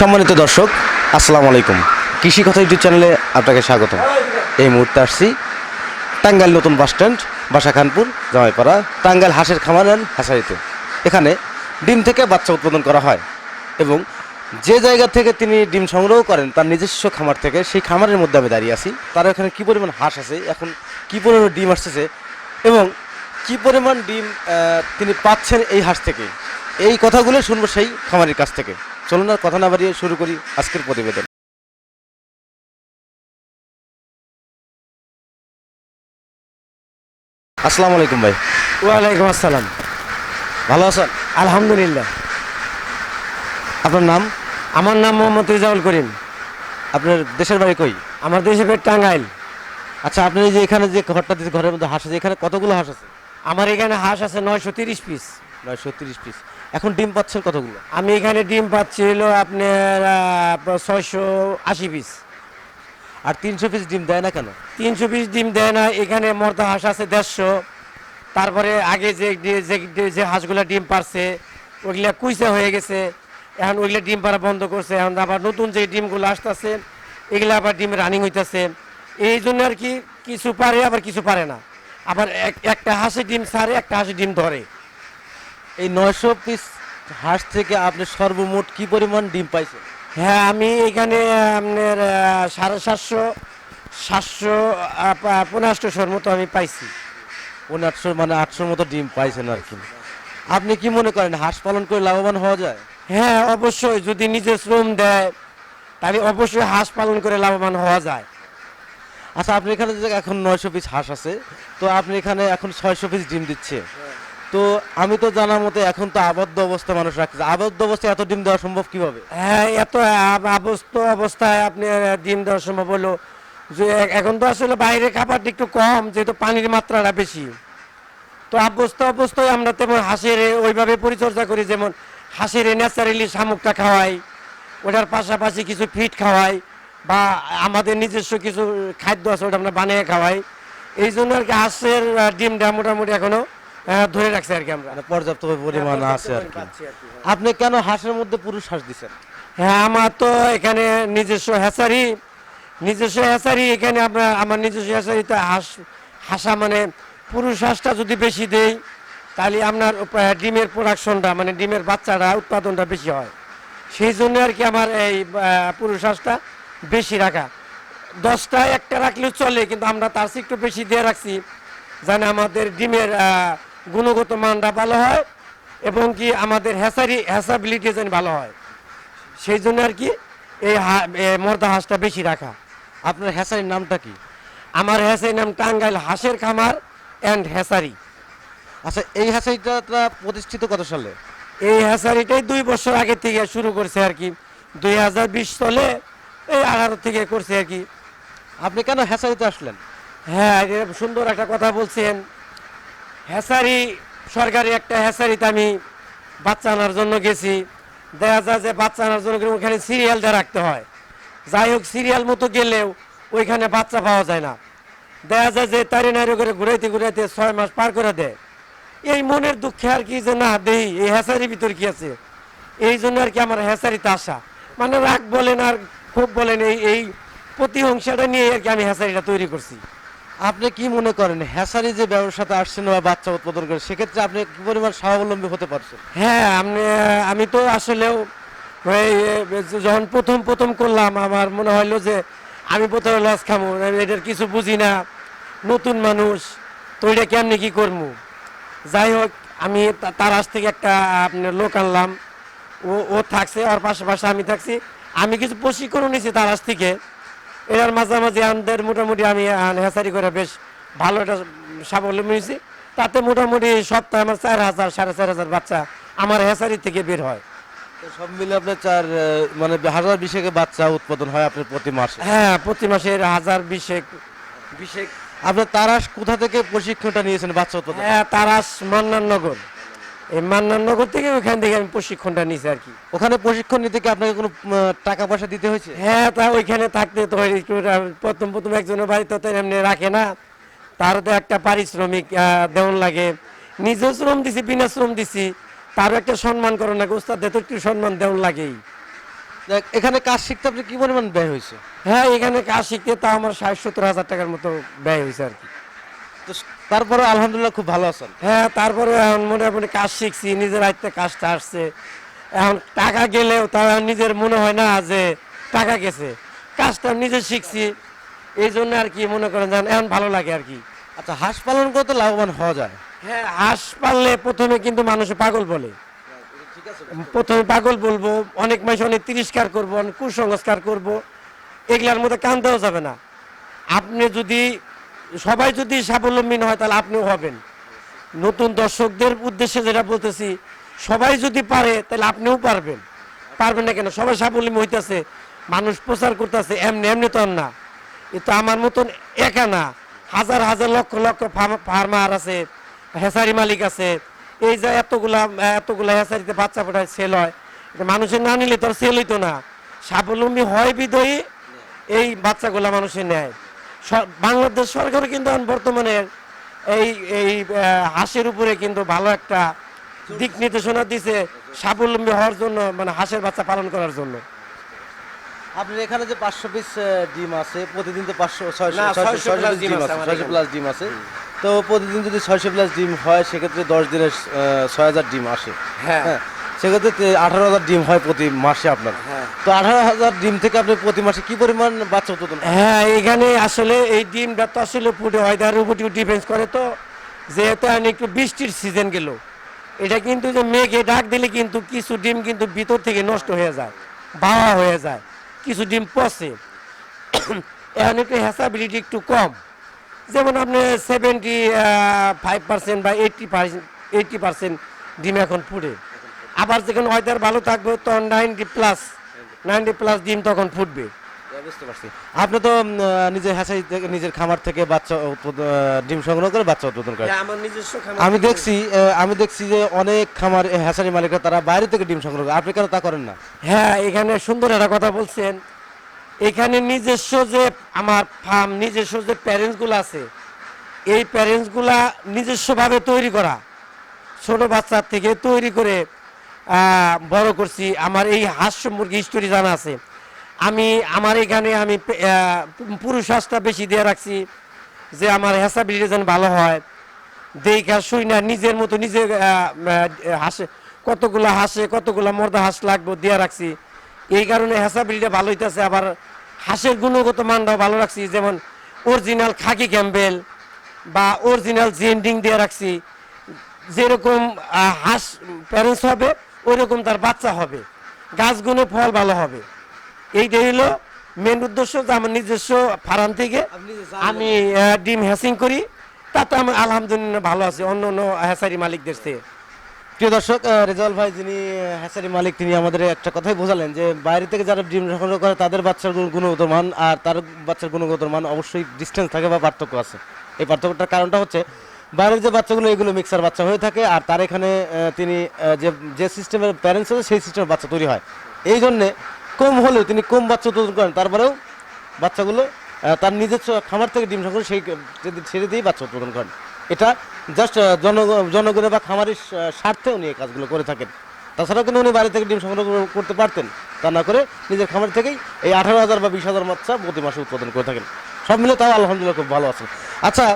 সম্মানিত দর্শক, আসসালামু আলাইকুম। কৃষি কথা ইউটিউব চ্যানেলে আপনাকে স্বাগত এই মুহূর্তে আসছি টাঙ্গাইল নতুন বাস স্ট্যান্ড বাসা খানপুর জামাইপাড়া, টাঙ্গাইল হাঁসের খামার অ্যান্ড হাঁসারিতে এখানে ডিম থেকে বাচ্চা উৎপাদন করা হয় এবং যে জায়গা থেকে তিনি ডিম সংগ্রহ করেন, তার নিজস্ব খামার থেকে সেই খামারের মধ্যে আমি দাঁড়িয়ে আছি। তার এখানে কী পরিমাণ হাঁস আছে, এখন কী পরিমাণ ডিম আসতেছে এবং কী পরিমাণ ডিম তিনি পাচ্ছেন এই হাঁস থেকে? এই কথাগুলো শুনব সেই খামারের কাছ থেকে। চলুন আর কথা না বাড়িয়ে শুরু করি আজকের প্রতিবেদন। আসসালামু আলাইকুম ভাই। ওয়ালাইকুম আসসালাম। ভালো আছেন? আলহামদুলিল্লাহ। আপনার নাম? আমার নাম মোহাম্মদ রিজাউল করিম। আপনার দেশের বাড়ি কই? আমার দেশের পেট টাঙ্গাইল। আচ্ছা আপনি যে এখানে যে ঘরটা দিতে ঘরের মধ্যে হাঁস আছে এখানে কতগুলো হাঁস আছে? আমার এখানে হাঁস আছে নয়শো তিরিশ পিস। নয়শো তিরিশ পিস। এখন ডিম পাচ্ছেন কতগুলো? আমি এখানে ডিম পাচ্ছি হলো আপনার ছয়শো আশি পিস। আর তিনশো পিস ডিম দেয় না কেন? তিনশো পিস ডিম দেয় না এখানে মর্দা হাঁস আছে দেড়শো। তারপরে আগে যে যে- হাঁসগুলো ডিম পারছে ওইগুলা কুইসা হয়ে গেছে। এখন ওইগুলো ডিম পাড়া বন্ধ করছে এখন আবার নতুন যে ডিমগুলো আসতেছে এগুলো আবার ডিম রানিং হইতেছে। এই জন্য আর কি কিছু পারে আবার কিছু পারে না। আবার এক- একটা হাঁসে ডিম ছাড়ে একটা হাঁসে ডিম ধরে। এই নয়শো পিস হাঁস থেকে আপনি সর্বমোট কি পরিমাণ ডিম পাইছেন? হ্যাঁ আমি এখানে আপনার সাড়ে সাতশো সাতশো পনেরোশোর মতো আমি পাইছি। পনেরো আটশো মানে আটশোর মতো ডিম পাইছেন আর কি। আপনি কি মনে করেন হাঁস পালন করে লাভবান হওয়া যায়? হ্যাঁ অবশ্যই যদি নিজে শ্রম দেয় তাহলে অবশ্যই হাঁস পালন করে লাভবান হওয়া যায়। আচ্ছা আপনি এখানে যে এখন নয়শো পিস হাঁস আছে তো আপনি এখানে এখন ছয়শো পিস ডিম দিচ্ছে। তো আমি তো জানার মতে এখন তো আবদ্ধ অবস্থা মানুষ রাখছে। আবদ্ধ অবস্থায় এত ডিম দেওয়া সম্ভব কীভাবে? হ্যাঁ এত আব- অবস্থ অবস্থায় আপনি ডিম দেওয়া সম্ভব হলো। যে এখন তো আসলে বাইরে খাবারটা একটু কম যেহেতু পানির মাত্রাটা বেশি। তো অবস্থা অবস্থায় আমরা তেমন হাঁসের ওইভাবে পরিচর্যা করি যেমন হাঁসের ন্যাচারালি শামুকটা খাওয়াই ওটার পাশাপাশি কিছু ফিট খাওয়াই বা আমাদের নিজস্ব কিছু খাদ্য আছে ওটা আমরা বানিয়ে খাওয়াই। এই জন্য আর কি হাঁসের ডিমটা মোটামুটি এখনও আহ, ধরে রাখছে আর কি আমরা। মানে পর্যাপ্ত পরিমাণ আছে আর কি। আপনি কেন হাঁসের মধ্যে পুরুষ হাঁস দিচ্ছেন হ্যাঁ আমার তো এখানে নিজস্ব হ্যাচারি নিজস্ব হ্যাচারি এখানে আমরা আমার নিজস্ব হ্যাচারিতে হাঁস হাঁসা মানে পুরুষ হাঁসটা যদি বেশি দেই তাহলে আপনার ডিমের প্রোডাকশনটা মানে ডিমের বাচ্চাটা উৎপাদনটা বেশি হয়। সেই জন্য আর কি আমার এই পুরুষ হাঁসটা বেশি রাখা। দশটা একটা রাখলেও চলে কিন্তু আমরা তার চেয়ে একটু বেশি দিয়ে রাখছি। যেন আমাদের ডিমের গুণগত মানটা ভালো হয় এবং কি আমাদের হ্যাচারি হ্যাসাবিলিটি যেন ভালো হয়। সেই জন্য আর কি এই হা- মর্দা হাঁসটা বেশি রাখা। আপনার হ্যাসারির নামটা কি? আমার হ্যাসারি নাম টাঙ্গাইল হাঁসের খামার অ্যান্ড হ্যাসারি আচ্ছা এই হ্যাসারিটা প্রতিষ্ঠিত কত সালে? এই হ্যাসারিটাই দুই বছর আগে থেকে শুরু করছে আর কি। দুই হাজার বিশ সালে এই আঠারো থেকে করছে আর কি। আপনি কেন হ্যাসারিতে আসলেন? হ্যাঁ সুন্দর একটা কথা বলছেন। হ্যাসারি সরকারি একটা হ্যাসারিতে আমি বাচ্চা আনার জন্য গেছি। দেখা যায় যে বাচ্চা আনার জন্য ওখানে সিরিয়াল দিয়ে রাখতে হয়। যাই হোক সিরিয়াল মতো গেলেও ওইখানে বাচ্চা পাওয়া যায় না। দেখা যায় যে তারি নারি করে ঘুরাইতে ঘুরাইতে ছয় মাস পার করে দেয়। এই মনের দুঃখে আর কি যে, না, দেই, এই হ্যাসারির ভিতর কি আছে? এই জন্য আর কি আমার হ্যাসারিতে আসা। মানে রাগ বলেন আর খুব বলেন, এই এই প্রতিহিংসাটা নিয়ে আর কি আমি হ্যাসারিটা তৈরি করছি। আপনি কি মনে করেন, হ্যাসারি যে ব্যবসাতে আসছেন বা বাচ্চা উৎপাদন করে, সেক্ষেত্রে আপনি কি পরিমাণ স্বাবলম্বী হতে পারছেন? হ্যাঁ আমি আমি তো আসলেও যখন প্রথম প্রথম করলাম, আমার মনে হইল যে আমি প্রথমে লস খামো এটার কিছু বুঝি না। নতুন মানুষ, তো এটা কেমনি কি করব যাই হোক, আমি তার কাছ থেকে একটা, আপনার লোক আনলাম। ও ও থাকছে, ওর পাশাপাশি আমি থাকছি। আমি কিছু প্রশিক্ষণও নিয়েছি তার কাছ থেকে। এর মাঝামাঝি আমাদের মোটামুটি আমি হেসারি করে বেশ ভালো একটা স্বাবলম্বী হয়েছি। তাতে মোটামুটি সপ্তাহে আমার চার হাজার সাড়ে চার হাজার বাচ্চা আমার হেসারি থেকে বের হয়। সব মিলে আপনার চার মানে হাজার বিশেকে বাচ্চা উৎপাদন হয় আপনার প্রতি মাসে? হ্যাঁ প্রতি মাসের হাজার বিশেক। বিশেক। আপনার তারাস কোথা থেকে প্রশিক্ষণটা নিয়েছেন বাচ্চা উৎপাদন? হ্যাঁ তারাস মান্নাননগর এই মান্নাননগর থেকে ওইখান থেকে আমি প্রশিক্ষণটা নিয়েছি আর কি। ওখানে প্রশিক্ষণ নিতে কি আপনাকে কোনো টাকা পয়সা দিতে হয়েছে? হ্যাঁ তা ওইখানে থাকতে তো প্রথম প্রথম একজনের বাড়িতে তো এমনি রাখে না। তারও তো একটা পারিশ্রমিক দেওয়ান লাগে। নিজেও শ্রম দিছি বিনা শ্রম দিছি তারও একটা সম্মান করো না উস্তাদে তো একটু সম্মান দেওয়ান লাগেই। এখানে কাজ শিখতে আপনি কি পরিমাণ ব্যয় হয়েছে? হ্যাঁ এখানে কাজ শিখতে তা আমার ষাট সত্তর হাজার টাকার মতো ব্যয় হয়েছে আর কি। তো তারপরে আলহামদুলিল্লাহ খুব ভালো আছেন। হ্যাঁ তারপরে এখন মোটামুটি কাজ শিখছি নিজের আয়ত্তে কাজটা আসছে। এখন টাকা গেলেও তা নিজের মনে হয় না যে টাকা গেছে। কাজটা নিজে শিখছি এই জন্য আর কি মনে করেন যেন এখন ভালো লাগে আর কি। আচ্ছা হাঁস পালন করতে লাভবান হওয়া যায়? হ্যাঁ হাঁস পাললে প্রথমে কিন্তু মানুষ পাগল বলে। প্রথমে পাগল বলব অনেক মানুষ অনেক তিরস্কার করব অনেক কুসংস্কার করব এগুলার মধ্যে কানতেও যাবে না। আপনি যদি সবাই যদি স্বাবলম্বী হয়, তাহলে আপনিও হবেন। নতুন দর্শকদের উদ্দেশ্যে যেটা বলতেছি, সবাই যদি পারে, তাহলে আপনিও পারবেন। পারবেন না কেন? সবাই স্বাবলম্বী হইতেছে, মানুষ প্রচার করতেছে, এমনি এমনি তো না। এ তো আমার মতন একা না। হাজার হাজার, লক্ষ লক্ষ ফার্ম- ফার্মার আছে হেসারি মালিক আছে। এই যে এতগুলা এতগুলা হেসারিতে বাচ্চা ফোটায় সেল হয়। মানুষের না নিলে তো সেল হইতো না। স্বাবলম্বী হয় বিদয়ী এই বাচ্চাগুলা মানুষে নেয় বাংলাদেশ সরকার কিন্তু এখন বর্তমানে এই এই হাঁসের উপরে কিন্তু ভালো একটা দিক নির্দেশনা দিছে স্বাবলম্বী হওয়ার জন্য মানে হাঁসের বাচ্চা পালন করার জন্য আপনার এখানে যে পাঁচশো পিস ডিম আছে প্রতিদিন তো পাঁচশো ছয়শো না, ছয়শো 600 ছয়শো plus পিস ডিম ডিম আছে আছে আমার ছয়শো এখানে। প্লাস ডিম আছে তো প্রতিদিন যদি ছয়শো প্লাস ডিম হয় সেক্ষেত্রে দশ দিনে ছয় হাজার ডিম আসে হ্যাঁ। সেক্ষেত্রে আঠারো হাজার ডিম হয় প্রতি মাসে আপনার। হ্যাঁ। তো আঠারো হাজার ডিম থেকে আপনি প্রতি মাসে কি পরিমাণ বাচ্চা উৎপাদন হ্যাঁ এখানে আসলে এই ডিমটা তো আসলে ফুটে ওয়েদারের উপর ডিপেন্ড করে তো। যেহেতু এখন একটু বৃষ্টির সিজন গেল এটা কিন্তু যে মেঘে ডাক দিলে কিন্তু কিছু ডিম কিন্তু ভিতর থেকে নষ্ট হয়ে যায় বাওয়া হয়ে যায় কিছু ডিম পচে। এখন একটু হ্যাসাবিলিটি একটু কম। যেমন আপনি সেভেন্টি ফাইভ পার্সেন্ট বা এইটটি পার্সেন্ট এইটটি পার্সেন্ট ডিম এখন ফুটে আবার যেখানে ওয়েদার ভালো থাকবে তখন নাইনটি প্লাস নাইনটি প্লাস ডিম তখন ফুটবে। বুঝতে পারছি। আপনি তো নিজের হ্যাচারি থেকে নিজের খামার থেকে বাচ্চা ডিম সংগ্রহ করে বাচ্চা উৎপাদন করে আমার নিজস্ব আমি দেখছি আমি দেখছি যে অনেক খামার হ্যাচারি মালিকরা তারা বাইরে থেকে ডিম সংগ্রহ করে। আপনি কেন তা করেন না? হ্যাঁ এখানে সুন্দর একটা কথা বলছেন। এখানে নিজস্ব যে আমার ফার্ম নিজস্ব যে প্যারেন্টসগুলো আছে এই প্যারেন্টসগুলা নিজস্বভাবে তৈরি করা। ছোট বাচ্চার থেকে তৈরি করে বড় করছি। আমার এই হাঁস মুরগি হিস্টোরি জানা আছে। আমি, আমার এখানে আমি পুরুষ হাঁসটা বেশি দিয়ে রাখছি যে আমার হ্যাসাবিলিটি যেন ভালো হয়। দেখা শুই না, নিজের মতো নিজে হাসে, কতগুলা হাসে, কতগুলা মর্দা হাঁস লাগবে দিয়ে রাখছি। এই কারণে হ্যাসাবিলিটি ভালো হইতেছে। আবার হাঁসের গুণগত মানটাও ভালো রাখছি। যেমন অরিজিনাল খাকি ক্যাম্বেল বা অরিজিনাল জেন্ডিং দিয়ে রাখছি। যেরকম হাঁস প্যারেন্টস হবে ওই রকম তার বাচ্চা হবে। গাছগুলো ফল ভালো হবে। এইটাই হলো মেন উদ্দেশ্য যে আমার নিজস্ব ফার্ম থেকে। আমি ডিম হ্যাসিং করি। তাতে আমি আলহামদুলিল্লাহ ভালো আছি অন্য অন্য হ্যাসারি মালিকদের থেকে প্রিয় দর্শক রেজাল ভাই যিনি আহ, হ্যাচারি মালিক তিনি আমাদের একটা কথাই বোঝালেন যে বাইরে থেকে যারা ডিম সংগ্রহ করে তাদের বাচ্চার গুণগত মান আর তার বাচ্চার গুণগত মান অবশ্যই ডিস্টেন্স থাকে বা পার্থক্য আছে। এই পার্থক্যটার কারণটা হচ্ছে বাইরের যে বাচ্চাগুলো, এগুলো মিক্সার বাচ্চা হয়ে থাকে। আর তার এখানে তিনি যে যে সিস্টেমের প্যারেন্টস আছে, সেই সিস্টেমের বাচ্চা তৈরি হয়। এই জন্যে কম হলেও তিনি কম বাচ্চা উৎপাদন করেন। তারপরেও বাচ্চাগুলো তার নিজস্ব খামার থেকে ডিম সংগ্রহ সেই ছেড়ে দিয়েই বাচ্চা উৎপাদন করেন। এটা জাস্ট জনগণের বা খামারের স্বার্থে উনি এই কাজগুলো করে থাকেন। তাছাড়াও কিন্তু উনি বাইরে থেকে ডিম সংগ্রহ করতে পারতেন। তা না করে নিজের খামার থেকেই এই আঠারো হাজার বা বিশ হাজার বাচ্চা প্রতি মাসে উৎপাদন করে থাকেন। সব মিলে তাও আলহামদুলিল্লাহ খুব ভালো আছে। আচ্ছা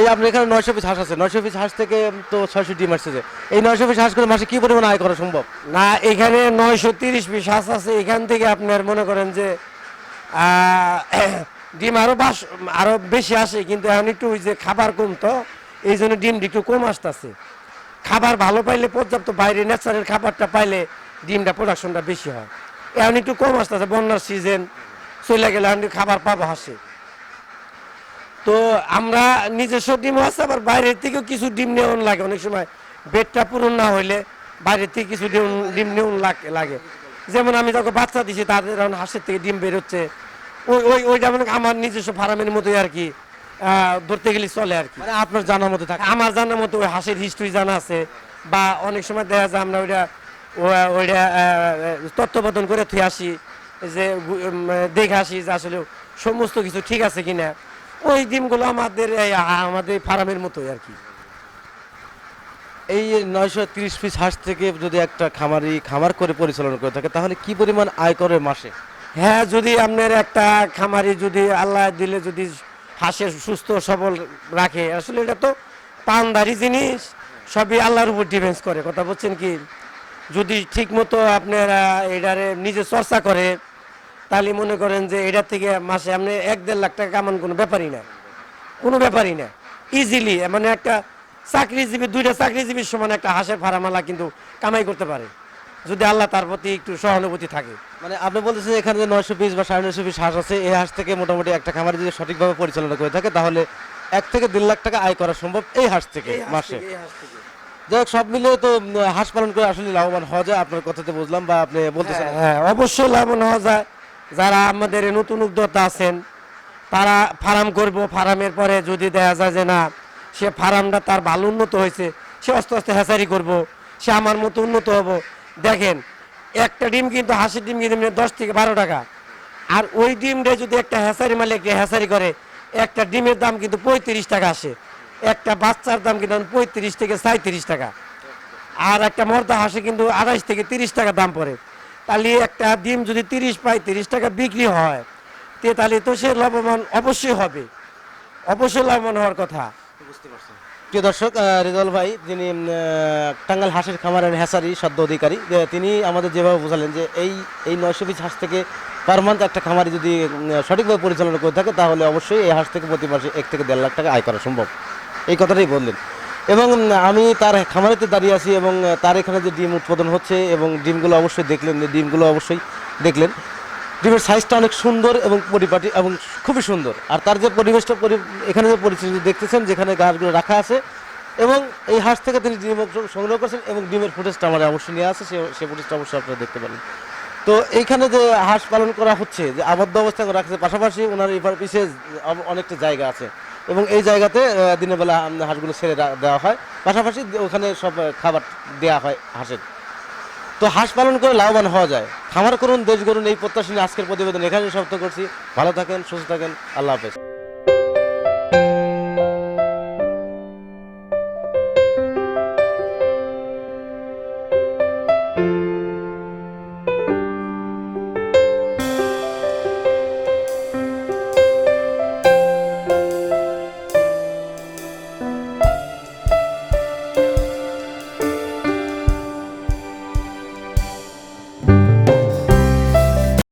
এই আপনার এখানে নয়শো পিস হাঁস আছে। নয়শো পিস হাঁস থেকে তো ছয়শো ডিম আসছে এই নয়শো পিস হাঁস করে মাসে কি পরিমাণ আয় করা সম্ভব? না, এখানে নয়শো তিরিশ পিস হাঁস আছে। এখান থেকে আপনার মনে করেন যে ডিম আরও বাস, আরও বেশি আসে। কিন্তু এখন একটু ওই যে খাবার কম তো, এই জন্য ডিম একটু কম আসতেছে। খাবার ভালো পাইলে পর্যাপ্ত বাইরে ন্যাচারাল খাবারটা পাইলে ডিমটা প্রোডাকশনটা বেশি হয়। এখন একটু কম আসতেছে। বন্যার সিজন চলে গেলে এখন খাবার পাবো হাসে। তো আমরা নিজস্ব ডিম আছে আবার বাইরের থেকেও কিছু ডিম নেওয়ান লাগে। অনেক সময় বেডটা পূরণ না হইলে বাইরের থেকে কিছু ডিম ডিম নেওয়ান লাগ- লাগে। যেমন আমি যখন বাচ্চা দিছি তাদের এখন হাঁসের থেকে ডিম বেরোচ্ছে ওই ওই ওইটা মানে আমার নিজস্ব ফার্মের মতোই আর কি ধরতে গেলে চলে আর কি। মানে আপনার জানার মতো থাকে। আমার জানার মতো ওই হাঁসের হিস্ট্রি জানা আছে বা অনেক সময় দেখা যায় আমরা ওইটা ওইটা তত্ত্বাবধান করে থুয়ে আসি যে দেখে আসি যে আসলে সমস্ত কিছু ঠিক আছে কিনা। ওই ডিমগুলো আমাদের এই আমাদের ফার্মের মতোই আর কি। এই নয়শো তিরিশ পিস হাঁস থেকে যদি একটা খামারি খামার করে পরিচালনা করে থাকে তাহলে কি পরিমাণ আয় করে মাসে? হ্যাঁ যদি আপনার একটা খামারি যদি আল্লাহ দিলে যদি হাঁসের সুস্থ সবল রাখে আসলে এটা তো পানদারি জিনিস সবই আল্লাহর উপর ডিপেন্স করে কথা বলছেন কি? যদি ঠিক মতো আপনারা এটারে নিজে চর্চা করে তাহলে মনে করেন যে এটা থেকে মাসে আপনি এক দেড় লাখ টাকা কামান কোনো ব্যাপারই না। কোনো ব্যাপারই না। ইজিলি মানে একটা চাকরিজীবী দুইটা চাকরিজীবীর সমান একটা হাঁসের ফার্মালা কিন্তু কামাই করতে পারে। যদি আল্লাহ তার প্রতি একটু সহানুভূতি থাকে। মানে আপনি বলতেছেন এখানে যে নয়শো পিস বা সাড়ে নয়শো পিস হাঁস আছে এই হাঁস থেকে মোটামুটি একটা খামারি যদি সঠিকভাবে পরিচালনা করে থাকে তাহলে এক থেকে দেড় লাখ টাকা আয় করা সম্ভব এই হাঁস থেকে মাসে। যাই হোক সব মিলিয়ে তো হাঁস পালন করে আসলে লাভবান হওয়া যায় আপনার কথাতে বুঝলাম বা আপনি বলতেছেন। হ্যাঁ অবশ্যই লাভবান হওয়া যায়। যারা আমাদের নতুন উদ্যোক্তা আছেন, তারা ফার্ম করব, ফার্মের পরে যদি দেখা যায় যে না, সে ফার্মটা তার ভালো উন্নত হয়েছে, সে আস্তে আস্তে হ্যাচারি করব, সে আমার মতো উন্নত হব। দেখেন, একটা ডিম কিন্তু হাসির ডিম কিন্তু দশ থেকে বারো টাকা। আর ওই ডিমটা যদি একটা হ্যাচারি মালিক হ্যাচারি করে, একটা ডিমের দাম কিন্তু পঁয়ত্রিশ টাকা আসে। একটা বাচ্চার দাম কিন্তু পঁয়ত্রিশ থেকে সাঁত্রিশ টাকা। আর একটা মর্দা হাঁসে কিন্তু আড়াইশ থেকে তিরিশ টাকা দাম পড়ে। তাহলে একটা ডিম যদি তিরিশ পাই তিরিশ টাকা বিক্রি হয় তে তাহলে তো সে লাভবান অবশ্যই হবে। অবশ্যই লাভবান হওয়ার কথা। প্রিয় দর্শক আহ, ভাই যিনি টাঙ্গাল হাঁসের খামারের হ্যাসারি সদ্য অধিকারী তিনি আমাদের যেভাবে বোঝালেন যে এই এই নয়শো পিস হাঁস থেকে পার মান্থ একটা খামারি যদি সঠিকভাবে পরিচালনা করে থাকে তাহলে অবশ্যই এই হাঁস থেকে প্রতি মাসে এক থেকে দেড় লাখ টাকা আয় করা সম্ভব। এই কথাটাই বললেন। এবং আমি তার খামারেতে দাঁড়িয়ে আছি এবং তার এখানে যে ডিম উৎপাদন হচ্ছে এবং ডিমগুলো অবশ্যই দেখলেন ডিমগুলো অবশ্যই দেখলেন। ডিমের সাইজটা অনেক সুন্দর এবং পরিপাটি এবং খুবই সুন্দর। আর তার যে পরিবেশটা পরি- এখানে যে পরিস্থিতি দেখতেছেন, যেখানে গাছগুলো রাখা আছে এবং এই হাঁস থেকে তিনি ডিম সংগ্রহ করছেন এবং ডিমের ফুটেজটা আমার অবশ্যই নিয়ে আসে, সে সে ফুটেজটা অবশ্যই আপনারা দেখতে পারেন। তো এইখানে যে হাঁস পালন করা হচ্ছে, যে আবদ্ধ অবস্থায় রাখছে, পাশাপাশি ওনার এবার বিশেষ অনেকটা জায়গা আছে। এবং এই জায়গাতে দিনের বেলা হাঁসগুলো ছেড়ে দেওয়া হয়। পাশাপাশি ওখানে সব খাবার দেওয়া হয় হাঁসের। তো হাঁস পালন করে লাভবান হওয়া যায়। খামার করুন, দেশ করুন এই প্রত্যাশী নিয়ে আজকের প্রতিবেদন এখানে সমাপ্ত করছি। ভালো থাকেন, সুস্থ থাকেন, আল্লাহ হাফেজ।